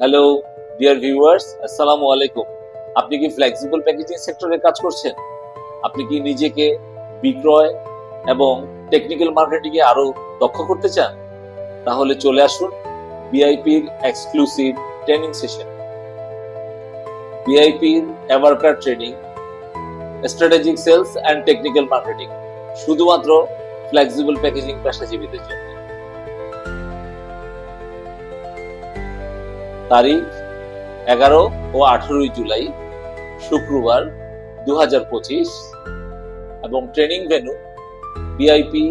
Hello dear viewers আসসালামু আলাইকুম আপনি কি ফ্লেক্সিবল প্যাকেজিং সেক্টরে কাজ করছেন? আপনি কি নিজেকে বিক্রয় এবং টেকনিক্যাল মার্কেটিংয়ে আরও দক্ষ করতে চান? তাহলে চলে আসুন বিআইপির এক্সক্লুসিভ ট্রেনিং সেশন বিআইপির এভারকার training strategic sales and technical marketing শুধুমাত্র ফ্লেক্সিবল প্যাকেজিং পেশাজীবীদের জন্য। তারিখ এগারো ও আঠারোই জুলাই শুক্রবার দু হাজার পঁচিশ এবং training venue BIP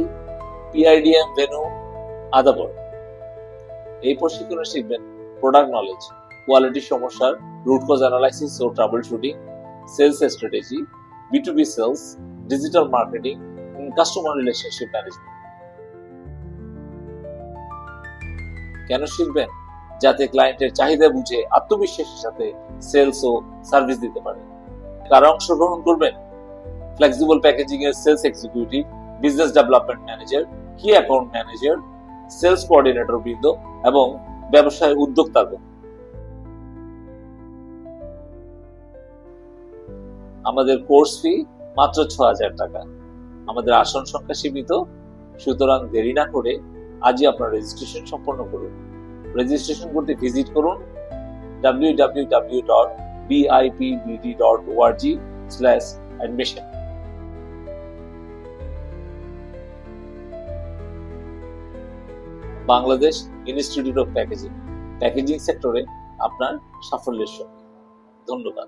PIDM venue Adabor. এই প্রশিক্ষণে শিখবেন প্রোডাক্ট নলেজ কোয়ালিটি সমস্যার root cause analysis O troubleshooting sales strategy B to B sales digital marketing customer relationship management কেন শিখবেন? যাতে ক্লায়েন্টের চাহিদা বুঝে, আত্মবিশ্বাসের সাথে সেলস ও সার্ভিস দিতে পারে। কারা অংশগ্রহণ করবেন? ফ্লেক্সিবল প্যাকেজিং এর sales executive business development manager কি অ্যাকাউন্ট ম্যানেজার সেলস কোঅর্ডিনেটর বৃন্দ এবং ব্যবসায় উদ্যোক্তাগণ আমাদের কোর্স ফি মাত্র ছ হাজার টাকা। আমাদের আসন সংখ্যা সীমিত, সুতরাং দেরি না করে আজই আপনার রেজিস্ট্রেশন সম্পন্ন করুন। রেজিস্ট্রেশন করতে ভিজিট করুন www.bipbd.org/admission Bangladesh institute of packaging packaging সেক্টরে আপনার সাফল্যের সঙ্গে ধন্যবাদ।